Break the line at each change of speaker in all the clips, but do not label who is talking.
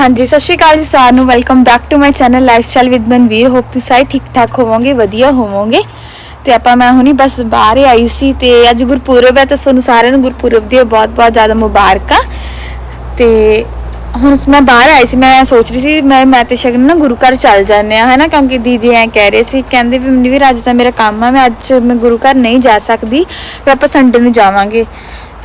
ਹਾਂਜੀ, ਸਤਿ ਸ਼੍ਰੀ ਅਕਾਲ ਜੀ ਸਾਰਿਆਂ ਨੂੰ। Welcome back to my channel lifestyle with Manvir hope ਤੁਸੀਂ ਸਾਰੇ ਠੀਕ ਠਾਕ ਹੋਵੋਗੇ, ਵਧੀਆ ਹੋਵੋਗੇ। ਤੇ ਆਪਾਂ, ਮੈਂ ਹੁਣੀ ਬਸ ਬਾਹਰ ਹੀ ਆਈ ਸੀ ਤੇ ਅੱਜ ਗੁਰਪੁਰਬ ਹੈ, ਤਾਂ ਤੁਹਾਨੂੰ ਸਾਰਿਆਂ ਨੂੰ ਗੁਰਪੁਰਬ ਦੀ ਬਹੁਤ ਬਹੁਤ ਜ਼ਿਆਦਾ ਮੁਬਾਰਕਾਂ। ਤੇ ਹੁਣ ਮੈਂ ਬਾਹਰ ਆਈ ਸੀ, ਮੈਂ ਸੋਚ ਰਹੀ ਸੀ, ਮੈਂ ਮੈਂ ਤੇ ਸ਼ਗਨ ਨਾ ਗੁਰੂ ਘਰ ਚੱਲ ਜਾਂਦੇ ਆ ਹਨਾ? ਕਿਉਂਕਿ ਦੀਦੀ ਐ ਕਹਿ ਰਹੇ ਸੀ, ਕਹਿੰਦੇ ਵੀ ਮਨਵੀਰ ਅੱਜ ਤਾਂ ਮੇਰਾ ਕੰਮ ਆ, ਮੈਂ ਅੱਜ ਮੈਂ ਗੁਰੂ ਘਰ ਨਹੀਂ ਜਾ ਸਕਦੀ, ਵੀ ਆਪਾਂ ਸੰਡੇ ਨੂੰ ਜਾਵਾਂਗੇ।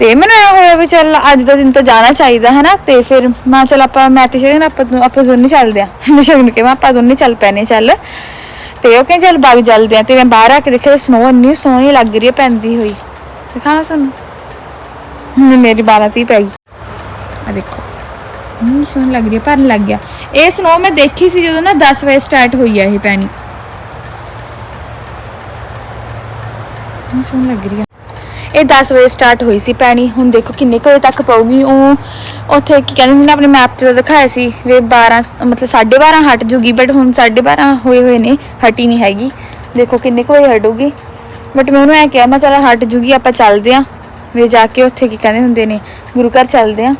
ਤੇ ਮੈਨੂੰ ਇਹ ਹੋਇਆ ਵੀ ਚੱਲ ਅੱਜ ਦਾ ਦਿਨ ਤਾਂ ਜਾਣਾ ਚਾਹੀਦਾ ਹੈ ਨਾ ਤੇ ਫਿਰ ਮੈਂ ਚੱਲ ਆਪਾਂ, ਮੈਂ ਤੇ ਸ਼ਗਨ, ਆਪਾਂ ਦੋਨੋਂ- ਆਪਾਂ ਦੋਨੇ ਚੱਲਦੇ ਆ ਮੈਂ ਸ਼ਗਨ ਨੂੰ ਕਿਹਾ ਆਪਾਂ ਦੋਨੇ ਚੱਲ ਪੈਨੇ ਚੱਲ। ਤੇ ਉਹ ਕਹਿੰਦੇ, ਚੱਲ ਬਾਗ ਚੱਲਦੇ ਆ ਤੇ ਮੈਂ ਬਾਹਰ ਆ ਕੇ ਦੇਖਿਆ ਸਨੋ ਇੰਨੀ ਸੋਹਣੀ ਲੱਗ ਰਹੀ ਹੈ, ਪੈਂਦੀ ਹੋਈ। ਦਿਖਾਵਾਂ ਤੁਹਾਨੂੰ ਮੇਰੀ ਬਾਰਾਂ ਤੀ ਪੈ ਗਈ। ਆ ਦੇਖੋ, ਇੰਨੀ ਸੋਹਣੀ ਲੱਗ ਰਹੀ ਹੈ, ਭਰਨ ਲੱਗ ਗਿਆ। ਇਹ ਸਨੋ ਮੈਂ ਦੇਖੀ ਸੀ ਜਦੋਂ ਨਾ 10 ਵਜੇ ਸਟਾਰਟ ਹੋਈ ਆ ਇਹ ਪੈਣੀ। ਇੰਨੀ ਸੋਹਣੀ ਲੱਗ ਰਹੀ ਹੈ ਇਹ 10 ਵਜੇ ਸਟਾਰਟ ਹੋਈ ਸੀ ਪੈਣੀ। ਹੁਣ ਦੇਖੋ ਕਿੰਨੇ ਕੁ ਵਜੇ ਤੱਕ ਪਊਗੀ। ਉਹ ਉੱਥੇ ਕੀ ਕਹਿੰਦੇ ਨੇ, ਆਪਣੇ ਮੈਪ ਤੇ ਦਿਖਾਇਆ ਸੀ ਵੀ 12 ਮਤਲਬ 12:30 ਹਟ ਜੂਗੀ ਬਟ ਹੁਣ 12:30 ਹੋਏ ਹੋਏ ਨੇ, ਹਟੀ ਨਹੀਂ ਹੈਗੀ। ਦੇਖੋ ਕਿੰਨੇ ਕੁ ਵਜੇ ਹਟੂਗੀ। ਬਟ ਮੈਂ ਉਹਨੂੰ ਐ ਕਿਹਾ, ਮੈਂ ਚਲ ਹਟ ਜੂਗੀ, ਆਪਾਂ ਚੱਲਦੇ ਆਂ। ਵੀ ਜਾ ਕੇ ਉੱਥੇ ਕੀ ਕਹਿੰਦੇ ਹੁੰਦੇ ਨੇ, ਗੁਰੂ ਘਰ ਚੱਲਦੇ ਆਂ।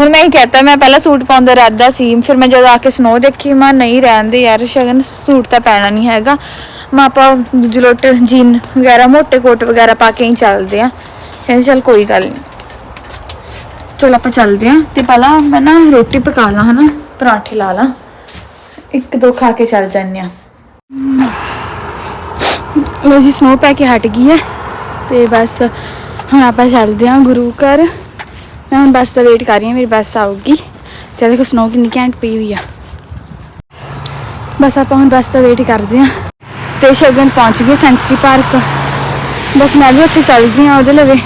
ਹੁਣ ਮੈਂ ਹੀ ਕਹਤਾ, ਮੈਂ ਪਹਿਲਾਂ ਸੂਟ ਪਾਉਣ ਦਾ ਇਰਾਦਾ ਸੀ, ਫਿਰ ਮੈਂ ਜਦੋਂ ਆ ਕੇ ਸਨੋ ਦੇਖੀ, ਮੈਂ ਨਹੀਂ ਰਹਿੰਦੇ ਯਾਰ, ਸ਼ਗਨ ਸੂਟ ਤਾਂ ਪੈਣਾ ਨਹੀਂ ਹੈਗਾ। ਮੈਂ ਆਪਾਂ ਜਲੋਟ ਜੀਨ ਵਗੈਰਾ, ਮੋਟੇ ਕੋਟ ਵਗੈਰਾ ਪਾ ਕੇ ਹੀ ਚੱਲਦੇ ਆ ਕਹਿੰਦੇ ਚੱਲ ਕੋਈ ਗੱਲ ਨਹੀਂ। ਚਲੋ ਆਪਾਂ ਚੱਲਦੇ ਆ ਤੇ ਪਹਿਲਾਂ ਮੈਂ ਨਾ ਰੋਟੀ ਪਕਾ ਲਾਂ, ਹਨਾ? ਪਰਾਂਠੇ ਲਾ ਲਾਂ। ਇੱਕ ਦੋ ਖਾ ਕੇ ਚੱਲ ਜਾਂਦੇ ਆ ਲੋ ਜੀ ਸਨੋ ਪੈ ਕੇ ਹਟ ਗਈ ਹੈ। ਤੇ ਬਸ ਹੁਣ ਆਪਾਂ ਚੱਲਦੇ ਆ ਗੁਰੂ ਘਰ। ਮੈਂ ਹੁਣ ਬੱਸ ਦਾ ਵੇਟ ਕਰ ਰਹੀ ਹਾਂ, ਮੇਰੀ ਬੱਸ ਆਊਗੀ। ਤੇ ਦੇਖੋ ਸਨੋ ਕਿੰਨੀ ਘੈਂਟ ਪਈ ਹੋਈ ਆ। ਬਸ ਆਪਾਂ ਹੁਣ ਬੱਸ ਦਾ ਵੇਟ ਕਰਦੇ ਆ ਤੇ ਸ਼ਗਨ ਪਹੁੰਚ ਗਏ ਸੈਂਚਰੀ ਪਾਰਕ। ਬਸ ਮੈਂ ਵੀ ਉੱਥੇ ਚੱਲਦੀ ਆ ਉਹਦੇ ਲਵੇ।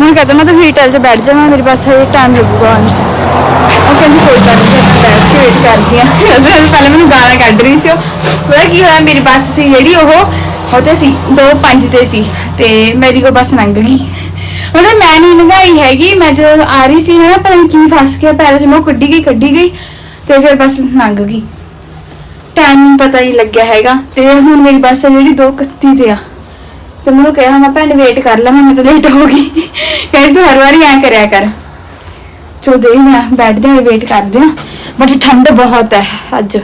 ਹੁਣ ਕਹਿੰਦਾ, ਮੈਂ ਤਾਂ ਹੀਟਲ 'ਚ ਬੈਠ ਜਾਵਾਂ, ਮੇਰੀ ਬੱਸ ਹਜੇ ਟਾਈਮ ਲੱਗੂਗਾ ਆਉਣ 'ਚ। ਉਹ ਕਹਿੰਦੀ, ਕੋਈ ਗੱਲ ਨਹੀਂ ਮੈਂ ਬੈਠ ਕੇ ਵੇਟ ਕਰਦੀ ਆ ਵੈਸੇ ਵੀ ਪਹਿਲਾਂ ਮੈਨੂੰ ਗਾਲਾਂ ਕੱਢ ਰਹੀ ਸੀ ਉਹ। ਪਤਾ ਕੀ ਹੋਇਆ, ਮੇਰੀ ਬੱਸ ਸੀ ਜਿਹੜੀ ਉਹ ਉਹਤੇ ਸੀ 2:05 ਤੇ ਸੀ। ਤੇ ਮੇਰੀ ਕੋ ਬੱਸ ਲੰਘ ਗਈ। ਮਤਲਬ ਮੈਂ ਨਹੀਂ ਲੰਘਾਈ ਹੈਗੀ, ਮੈਂ ਜਦੋਂ ਆ ਰਹੀ ਸੀ ਨਾ, ਪਤਾ ਨਹੀਂ ਕੀ ਫਸ ਗਿਆ, ਪੈਰਾਂ 'ਚ ਮੈਂ ਉਹ ਕੱਢੀ ਗਈ ਕੱਢੀ ਗਈ ਤੇ ਫਿਰ ਬੱਸ ਲੰਘ ਗਈ। ਟਾਈਮ ਪਤਾ ਹੀ ਲੱਗਿਆ ਹੈਗਾ ਤੇ ਹੁਣ ਮੇਰੀ ਬੱਸ ਹੈ ਜਿਹੜੀ 2:31 ਤੇ ਆ। ਤੇ ਮੈਨੂੰ ਕਿਹਾ, ਮੈਂ ਭੈਣ ਵੇਟ ਕਰ ਲਾ ਮੈਂ ਤਾਂ ਲੇਟ ਹੋ ਗਈ। ਕਹਿੰਦੀ ਤੂੰ ਹਰ ਵਾਰੀ ਐਂ ਕਰਿਆ ਕਰ। ਚੋ ਦੇ ਮੈਂ ਬੈਠਦੇ ਹਾਂ ਵੇਟ ਕਰਦੇ ਹਾਂ। ਬਟ ਠੰਡ ਬਹੁਤ ਹੈ ਅੱਜ।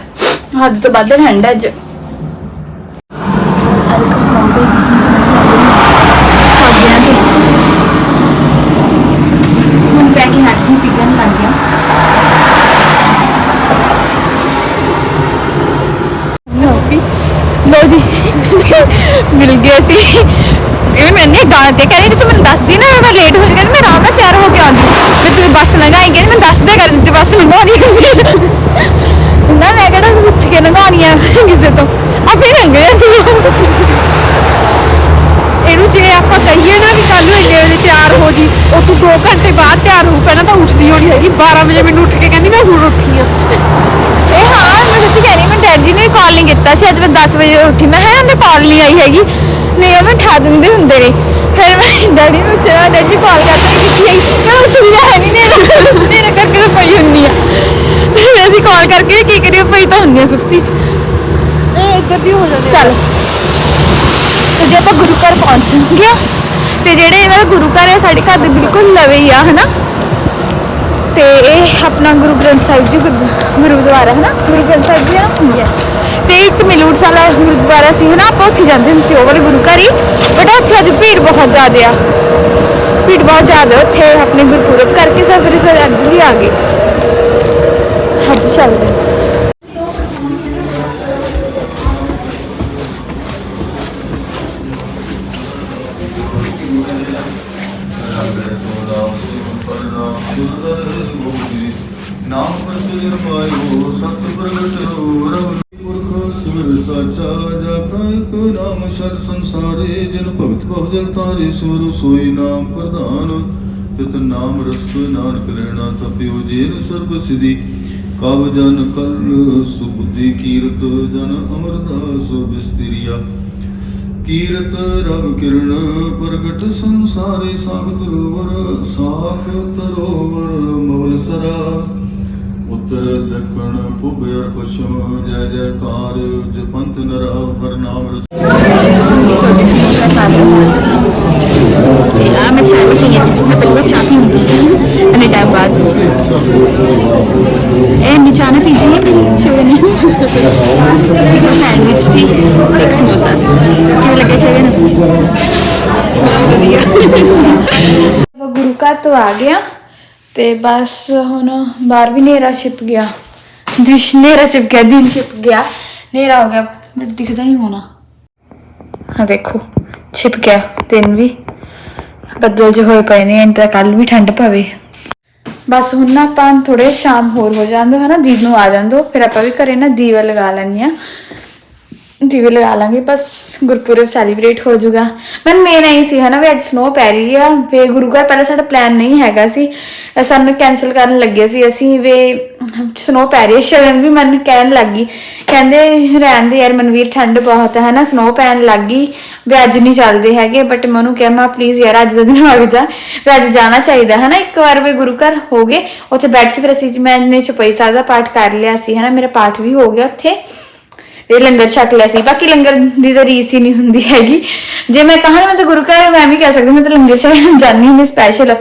ਹੱਦ ਤੋਂ ਵੱਧ ਠੰਡ ਹੈ ਅੱਜ ਕਸਮ ਬਈ ਕੀ ਸਮਝ ਆ ਤੇ ਹੁਣ ਪੈ ਕੇ ਹੱਟ ਗਈ ਪਿਗਨ ਲੱਗ ਗਿਆ ਲੋ ਵੀ ਲੋ ਜੀ ਮਿਲ ਗਏ ਸੀ। ਇਹ ਮੈਨੇ ਗਾਲ ਤੇ ਕਹਿੰਦੀ ਤੂੰ ਮੈਨੂੰ ਦੱਸਦੀ ਨਾ, ਮੈਂ ਲੇਟ ਹੋ ਜਾਣਾ ਮੈਂ ਆਰਾਮ ਨਾਲ ਤਿਆਰ ਹੋ ਕੇ ਆਉਂਦੀ ਤੇ ਤੂੰ ਬੱਸ ਲੰਘਾਈ ਕਹਿੰਦੀ ਮੈਂ ਦੱਸ ਕਰ ਦਿੱਤੀ, ਬੱਸ ਲੰਘਾਉਣੀ ਹੁੰਦੀ ਨਾ ਮੈਂ ਕਿਹੜਾ ਪੁੱਛ ਕੇ ਲੰਘਾਉਣੀ ਆ ਕਿਸੇ ਤੋਂ। ਆਪੇ ਲੰਘ ਜਾਂਦੀ ਇਹਨੂੰ ਜੇ ਆਪਾਂ ਕਹੀਏ ਨਾ ਵੀ ਕੱਲ ਨੂੰ ਇੰਨੇ ਵਜੇ ਤਿਆਰ ਹੋ ਜੀ, ਉਹ ਤੂੰ 2 ਘੰਟੇ ਬਾਅਦ ਤਿਆਰ ਹੋ ਪਹਿਲਾਂ ਤਾਂ ਉੱਠਦੀ ਹੋਣੀ ਹੈਗੀ 12 ਵਜੇ ਮੈਨੂੰ ਉੱਠ ਕੇ ਕਹਿੰਦੀ, ਮੈਂ ਹੁਣ ਉੱਠੀ ਆ। ਡੈਡੀ ਨੇ ਕਾਲ ਨਹੀਂ ਕੀਤਾ ਸੀ ਅੱਜ ਮੈਂ 10 ਵਜੇ ਉੱਠੀ। ਮੈਂ ਹੈ ਉਹਨੇ ਕਾਲ ਨਹੀਂ ਆਈ ਹੈਗੀ। ਨਹੀਂ ਉਹ ਮੈਂ ਠਾ ਦਿੰਦੇ ਹੁੰਦੇ ਨੇ। ਫਿਰ ਮੈਂ ਡੈਡੀ ਨੂੰ ਚਲਾ ਡੈਡੀ ਕਾਲ ਕਰਦਾ ਕੀਤੀ ਆਈ? ਮੈਂ ਉੱਠੀ ਜਾ ਹੈ ਨਹੀਂ ਨੇ ਨੇਰੇ ਕਰਕੇ ਤਾਂ ਪਈ ਹੁੰਨੀ ਆ। ਤੇ ਅਸੀਂ ਕਾਲ ਕਰਕੇ ਕੀ ਕਰੀਏ ਪਈ ਤਾਂ ਹੁੰਨੀ ਆ ਸੁੱਤੀ।
ਇਹ ਇੱਧਰ ਦੀ ਹੋ ਜਾਂਦੇ
ਚੱਲ। ਤੇ ਜੇ ਆਪਾਂ ਗੁਰੂ ਘਰ ਪਹੁੰਚ ਗਏ। ਤੇ ਜਿਹੜੇ ਇਹ ਵਾਲਾ ਗੁਰੂ ਘਰ ਹੈ ਸਾਡੇ ਘਰ ਦੇ ਬਿਲਕੁਲ ਲਵੇ ਹੀ ਆ ਹਨਾ? ਤੇ ਇਹ ਆਪਣਾ ਗੁਰੂ ਗ੍ਰੰਥ ਸਾਹਿਬ ਜੀ ਗੁਰਦ- ਗੁਰਦੁਆਰਾ ਹੈ ਨਾ? ਗੁਰੂ ਗ੍ਰੰਥ ਸਾਹਿਬ ਜੀ ਹੈ ਨਾ? ਯੈਸ ਤੇ ਇੱਕ ਮਿਲੂਟ ਸਾਲਾ ਗੁਰਦੁਆਰਾ ਸੀ ਹਨਾ ਆਪਾਂ ਉੱਥੇ ਜਾਂਦੇ ਹੁੰਦੇ ਸੀ, ਉਹ ਵਾਲੇ ਗੁਰੂ ਘਰ ਹੀ। ਬਟ ਉੱਥੇ ਅੱਜ ਭੀੜ ਬਹੁਤ ਜ਼ਿਆਦਾ ਆ। ਭੀੜ ਬਹੁਤ ਜ਼ਿਆਦਾ ਉੱਥੇ, ਆਪਣੇ ਗੁਰਪੁਰਬ ਕਰਕੇ ਸਭ ਫਿਰ ਸਾਰੇ ਇੱਧਰ ਹੀ ਆ ਗਏ। ਹੱਦ ਚੱਲਦੇ
ਨਾਮ ਪ੍ਰਸਿਰ ਪਾਇਓ ਸਤ ਪ੍ਰਗਟ ਹੋ ਰਵ ਪੁਰਖ ਸੁਰ ਸਾਚਾ ਜਪੈ ਕੋ ਨਾਮ ਸ਼ਰ ਸੰਸਾਰੇ ਜਨ ਭਗਤ ਭਵ ਜਲ ਤਾਰੇ ਸੁਰ ਸੋਈ ਨਾਮ ਪ੍ਰਧਾਨ ਤਿਤ ਨਾਮ ਰਸਤ ਨਾਨਕ ਲੈਣਾ ਤਪਿਓ ਜੇਨ ਸਰਬ ਸਿਧੀ। ਕਵ ਜਨ ਕਰ ਸੁਬੁੱਧੀ ਕੀਰਤ ਜਨ ਅਮਰਦਾਸ ਬਿਸਤਰੀਆ। ਕੀਰਤ ਰਵ ਕਿਰਨ ਪ੍ਰਗਟ ਸੰਸਾਰੇ ਸਾਗਤ ਰੋਵਰ ਸਾਖ ਤਰੋਵਰ ਮਵਲ ਸਰਾ। ਉੱਤਰ ਦੱਖਣ ਪੁਬ ਅਰ ਪਛਮ ਜੈ ਜੈਕਾਰ ਜਪੰਤ ਨਰ ਹਰ ਨਾਮ ਰਸ।
ਹੈ ਗੁਰੂ ਘਰ ਤੋਂ ਆ ਗਿਆ ਤੇ ਬਸ ਹੁਣ ਬਾਹਰ ਵੀ ਹਨੇਰਾ ਛਿਪ ਗਿਆ। ਦਿਸ਼ ਹਨੇਰਾ ਛਿਪ ਗਿਆ, ਦਿਨ ਛਿਪ ਗਿਆ। ਹਨੇਰਾ ਹੋ ਗਿਆ ਬਟ ਦਿਖਦਾ ਨਹੀਂ ਹੋਣਾ। ਹਾਂ ਦੇਖੋ, ਛਿਪ ਗਿਆ ਦਿਨ ਵੀ। ਬੱਦਲ ਜਿਹੇ ਹੋਏ ਪਏ ਨੇ ਇੰਟਰ ਕੱਲ ਵੀ ਠੰਡ ਪਵੇ। ਬਸ ਹੁਣ ਨਾ ਆਪਾਂ ਥੋੜੇ ਸ਼ਾਮ ਹੋਰ ਹੋ ਜਾਂਦੇ ਹਨਾ, ਦੀਦ ਨੂੰ ਆ ਜਾਂਦੋ ਫਿਰ ਆਪਾਂ ਵੀ ਘਰੇ ਨਾ ਦੀਵਾ ਲਗਾ ਲੈਣੀ ਆ ਦੀਵੇ ਲਗਾ ਲਾਂਗੇ, ਬਸ ਗੁਰਪੁਰਬ ਸੈਲੀਬ੍ਰੇਟ ਹੋ ਜਾਊਗਾ ਮਨ ਮੇਨ ਆਈ ਸੀ ਹਨਾ ਵੀ ਅੱਜ ਸਨੋ ਪੈ ਰਹੀ ਆ ਵੇ ਗੁਰੂ ਘਰ ਪਹਿਲਾਂ ਸਾਡਾ ਪਲਾਨ ਨਹੀਂ ਹੈਗਾ ਸੀ। ਸਾਨੂੰ ਕੈਨਸਲ ਕਰਨ ਲੱਗੇ ਸੀ ਅਸੀਂ, ਵੇ ਸਨੋ ਪੈ ਰਹੀ ਸ਼ਰਨ ਵੀ ਮਨ ਕਹਿਣ ਲੱਗੀ ਕਹਿੰਦੇ ਰਹਿਣ ਦੇ ਯਾਰ ਮਨਵੀਰ, ਠੰਡ ਬਹੁਤ ਹੈ ਹਨਾ ਸਨੋ ਪੈਣ ਲੱਗੀ ਵੀ ਅੱਜ ਨਹੀਂ ਚੱਲਦੇ ਹੈਗੇ ਬਟ ਮੈਂ ਉਹਨੂੰ ਕਿਹਾ, ਮੈਂ ਪਲੀਜ਼ ਯਾਰ, ਅੱਜ ਦਾ ਦਿਨ ਵਗ ਜਾ। ਵੀ ਅੱਜ ਜਾਣਾ ਚਾਹੀਦਾ ਹਨਾ, ਇੱਕ ਵਾਰ ਵੀ ਗੁਰੂ ਘਰ ਹੋ ਗਏ, ਉੱਥੇ ਬੈਠ ਕੇ ਫਿਰ ਅਸੀਂ ਮੈਨੇ ਚੁਪਈ ਸਾਹਿਬ ਦਾ ਪਾਠ ਕਰ ਲਿਆ ਸੀ ਹਨਾ, ਮੇਰਾ ਪਾਠ ਵੀ ਹੋ ਗਿਆ ਉੱਥੇ। ਇਹ ਲੰਗਰ ਛਕ ਲਿਆ ਸੀ। ਬਾਕੀ ਲੰਗਰ ਦੀ ਤਾਂ ਰੀਸ ਹੀ ਨਹੀਂ ਹੁੰਦੀ ਹੈਗੀ। ਜੇ ਮੈਂ ਕਹਾਂ ਮੈਂ ਤਾਂ ਗੁਰੂ ਘਰ, ਮੈਂ ਵੀ ਕਹਿ ਸਕਦੀ ਮੈਂ ਤਾਂ ਲੰਗਰ ਛਕ ਜਾਣੀ ਹੁੰਦੀ ਸਪੈਸ਼ਲ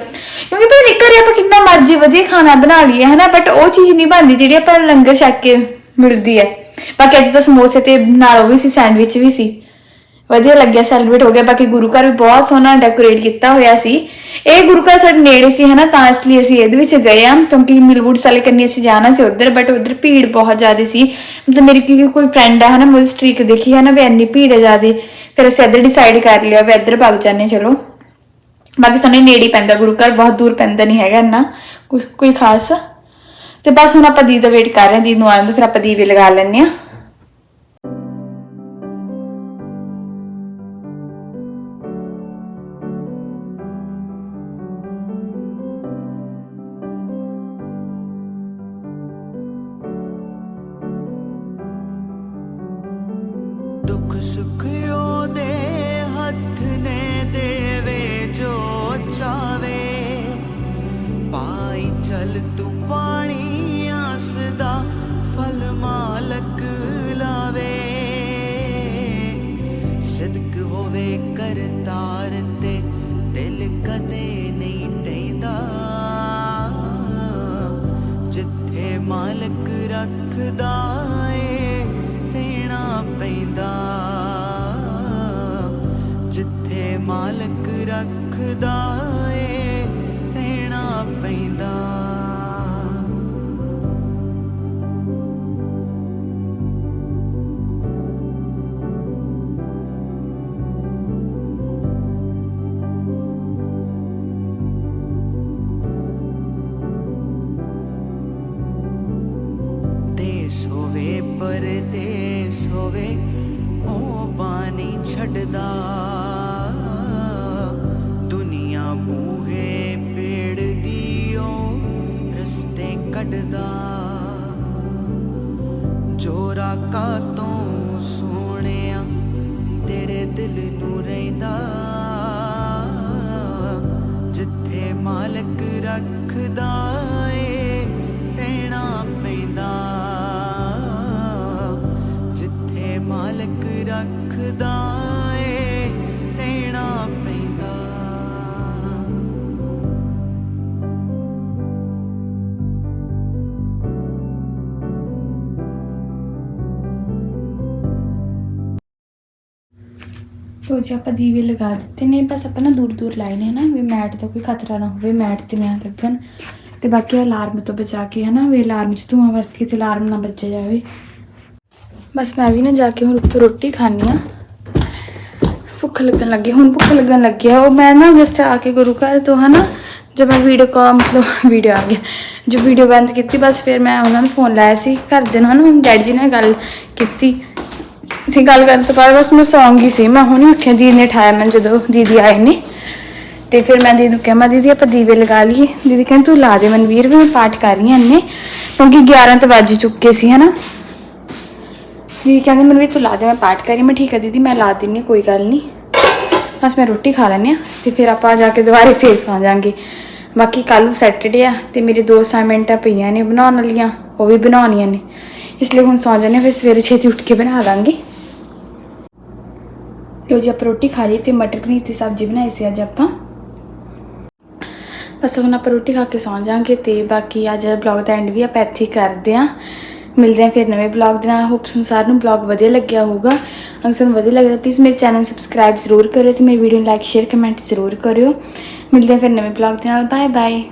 ਕਿਉਂਕਿ ਪਰ ਇੱਕ ਆਪਾਂ ਕਿੰਨਾ ਮਰਜ਼ੀ ਵਧੀਆ ਖਾਣਾ ਬਣਾ ਲਈਏ, ਹਨਾ? ਬਟ ਉਹ ਚੀਜ਼ ਨਹੀਂ ਬਣਦੀ ਜਿਹੜੀ ਆਪਾਂ ਨੂੰ ਲੰਗਰ ਛਕ ਕੇ ਮਿਲਦੀ ਹੈ। ਬਾਕੀ ਅੱਜ ਤਾਂ ਸਮੋਸੇ ਤੇ ਨਾਲ ਉਹ ਵੀ ਸੀ ਸੈਂਡਵਿਚ ਵੀ ਸੀ। ਵਧੀਆ ਲੱਗਿਆ ਸੈਲੀਬ੍ਰੇਟ ਹੋ ਗਿਆ। ਬਾਕੀ ਗੁਰੂ ਘਰ ਵੀ ਬਹੁਤ ਸੋਹਣਾ ਡੈਕੋਰੇਟ ਕੀਤਾ ਹੋਇਆ ਸੀ। ਇਹ ਗੁਰੂ ਘਰ ਸਾਡੇ ਨੇੜੇ ਸੀ, ਹਨਾ, ਤਾਂ ਇਸ ਲਈ ਅਸੀਂ ਇਹਦੇ ਵਿੱਚ ਗਏ ਆ ਕਿਉਂਕਿ ਮਿਲਵੁੱਡ ਸਾਲੇ ਕੰਨੀ ਅਸੀਂ ਜਾਣਾ ਸੀ ਉਧਰ ਬਟ ਉਧਰ ਭੀੜ ਬਹੁਤ ਜ਼ਿਆਦਾ ਸੀ। ਮਤਲਬ ਮੇਰੀ ਕਿਉਂਕਿ ਕੋਈ ਫਰੈਂਡ ਆ, ਹਨਾ ਮੇਰੀ ਸਟ੍ਰੀਕ ਦੇਖੀ ਹੈ ਨਾ, ਵੀ ਇੰਨੀ ਭੀੜ ਹੈ ਜ਼ਿਆਦਾ। ਫਿਰ ਅਸੀਂ ਇੱਧਰ ਡਿਸਾਈਡ ਕਰ ਲਿਆ ਵੀ ਇੱਧਰ ਭੱਗ ਜਾਂਦੇ ਚਲੋ। ਬਾਕੀ ਸਾਨੂੰ ਨੇੜੇ ਹੀ ਪੈਂਦਾ, ਗੁਰੂ ਘਰ ਬਹੁਤ ਦੂਰ ਪੈਂਦਾ ਨਹੀਂ ਹੈਗਾ ਇੰਨਾ, ਕੋਈ ਕੋਈ ਖਾਸ। ਤੇ ਬਸ ਹੁਣ ਆਪਾਂ ਦੀ ਦਾ ਵੇਟ ਕਰ ਰਹੇ ਹਾਂ, ਦੀਦ ਨੂੰ ਆਉਣ ਤੋਂ, ਫਿਰ ਆਪਾਂ ਦੀਵੇ ਲਗਾ ਲੈਣੇ ਆ
ਹੋਵੇ ਕਰਤਾਰ ਤੇ ਦਿਲ ਕਦੇ ਨਹੀਂ ਟੈਂਦਾ। ਜਿੱਥੇ ਮਾਲਕ ਰੱਖਦਾ ਸੋਵੇ ਪਰਦੇ ਸੋਵੇ ਉਹ ਪਾਣੀ ਛੱਡਦਾ। ਦੁਨੀਆ ਬੂਹੇ ਪੇੜ ਦੀ ਉਹ ਰਸਤੇ ਕੱਢਦਾ। ਜੋਰਾ ਕਾ ਤੋਂ ਸੋਹਣਿਆ, ਤੇਰੇ ਦਿਲ ਨੂੰ ਰਹਿੰਦਾ। ਜਿੱਥੇ ਮਾਲਕ ਰੱਖਦਾ
ਉਹ ਜੀ ਆਪਾਂ ਦੀਵੇ ਲਗਾ ਦਿੱਤੇ ਨੇ, ਬਸ ਆਪਾਂ ਨਾ ਦੂਰ ਦੂਰ ਲਾਏ ਨੇ ਨਾ ਵੀ ਮੈਟ ਦਾ ਕੋਈ ਖਤਰਾ ਨਾ ਹੋਵੇ, ਮੈਟ ਤੇ ਨਾ ਲੱਗਣ। ਤੇ ਬਾਕੀ ਅਲਾਰਮ ਤੋਂ ਬਚਾ ਕੇ ਹਨਾ, ਵੀ ਅਲਾਰਮ ਚ ਧੂਆਂ ਵਾਸਤੇ ਕਿਤੇ ਅਲਾਰਮ ਨਾ ਵੱਜ ਜਾਵੇ। ਬਸ ਮੈਂ ਵੀ ਨਾ ਜਾ ਕੇ ਹੁਣ ਉੱਪਰ ਰੋਟੀ ਖਾਣੀ ਆ ਭੁੱਖ ਲੱਗਣ ਲੱਗੀ, ਹੁਣ ਭੁੱਖ ਲੱਗਣ ਲੱਗੀ ਆ। ਉਹ ਮੈਂ ਨਾ ਜਸਟ ਆ ਕੇ ਗੁਰੂ ਘਰ ਤੋਂ ਹਨਾ, ਜਦ ਮੈਂ ਵੀਡੀਓ ਕਾ ਮਤਲਬ ਵੀਡੀਓ ਆ ਗਿਆ, ਜੋ ਵੀਡੀਓ ਬੰਦ ਕੀਤੀ, ਬਸ ਫਿਰ ਮੈਂ ਉਹਨਾਂ ਨੂੰ ਫੋਨ ਲਾਇਆ ਸੀ। ਘਰਦੇ ਨੂੰ ਹਨਾ ਡੈਡੀ ਜੀ ਨਾਲ ਗੱਲ ਕੀਤੀ। ਤੇ ਗੱਲ ਕਰਨ ਤੋਂ ਬਾਅਦ ਬਸ ਮੈਂ ਸੌਂਗ ਹੀ ਸੀ। ਮੈਂ ਹੁਣੇ ਉੱਠਿਆ, ਦੀਦੀ ਨੇ ਉਠਾਇਆ ਮੈਨੂੰ ਜਦੋਂ ਦੀਦੀ ਆਏ ਨੇ। ਤੇ ਫਿਰ ਮੈਂ ਦੀਦੀ ਨੂੰ ਕਿਹਾ, ਮੈਂ ਦੀਦੀ, ਆਪਾਂ ਦੀਵੇ ਲਗਾ ਲਈਏ। ਦੀਦੀ ਕਹਿੰਦੀ, ਤੂੰ ਲਾ ਦੇ ਮਨਵੀਰ ਵੀ ਮੈਂ ਪਾਠ ਕਰ ਰਹੀ ਹਾਂ ਇੰਨੇ, ਕਿਉਂਕਿ 11 ਤਾਂ ਵੱਜ ਚੁੱਕੇ ਸੀ, ਹਨਾ? ਦੀਦੀ ਕਹਿੰਦੇ ਮਨਵੀਰ ਤੂੰ ਲਾ ਦੇ, ਮੈਂ ਪਾਠ ਕਰੀ ਮੈਂ ਠੀਕ ਆ ਦੀਦੀ, ਮੈਂ ਲਾ ਦਿੰਨੀ ਕੋਈ ਗੱਲ ਨਹੀਂ। ਬਸ ਮੈਂ ਰੋਟੀ ਖਾ ਲੈਂਦੀ ਆ ਤੇ ਫਿਰ ਆਪਾਂ ਜਾ ਕੇ ਦੁਬਾਰੇ ਫੇਰ ਆ ਜਾਾਂਗੇ। ਬਾਕੀ ਕੱਲ ਨੂੰ ਸੈਟਰਡੇ ਆ ਤੇ ਮੇਰੇ ਦੋ ਅਸਾਈਨਮੈਂਟਾਂ ਪਈਆਂ ਨੇ ਬਣਾਉਣ ਵਾਲੀਆਂ, ਉਹ ਵੀ ਬਣਾਉਣੀਆਂ ਨੇ। ਇਸ ਲਈ ਹੁਣ ਸੌਂ ਜਾਂਦੇ ਹਾਂ, ਫਿਰ ਸਵੇਰੇ ਛੇਤੀ ਉੱਠ ਕੇ ਬਣਾ ਦਾਂਗੇ। ਲੋ ਜੀ ਆਪਾਂ ਰੋਟੀ ਖਾ ਲਈ ਤੇ ਮਟਰ ਪਨੀਰ ਦੀ ਸਬਜ਼ੀ ਬਣਾਈ ਸੀ ਅੱਜ ਆਪਾਂ। ਬਸ ਹੁਣ ਆਪਾਂ ਰੋਟੀ ਖਾ ਕੇ ਸੌਂ ਜਾਾਂਗੇ ਤੇ ਬਾਕੀ ਅੱਜ ਦਾ ਬਲੌਗ ਦਾ ਐਂਡ ਵੀ ਆਪਾਂ ਇੱਥੇ ਕਰਦੇ ਆਂ ਮਿਲਦੇ ਆਂ ਫਿਰ ਨਵੇਂ ਬਲੌਗ ਦੇ ਨਾਲ। ਹੋਪ ਸੰਸਾਰ ਨੂੰ ਬਲੌਗ ਵਧੀਆ ਲੱਗਿਆ ਹੋਊਗਾ। ਅਗਰ ਤੁਹਾਨੂੰ ਵਧੀਆ ਲੱਗਦਾ ਪਲੀਜ਼ ਮੇਰੇ ਚੈਨਲ ਨੂੰ ਸਬਸਕ੍ਰਾਈਬ ਜ਼ਰੂਰ ਕਰਿਓ ਤੇ ਮੇਰੀ ਵੀਡੀਓ ਨੂੰ ਲਾਈਕ ਸ਼ੇਅਰ ਕਮੈਂਟ ਜ਼ਰੂਰ ਕਰਿਓ। ਮਿਲਦੇ ਆਂ ਫਿਰ ਨਵੇਂ ਬਲੌਗ ਦੇ ਨਾਲ। Bye bye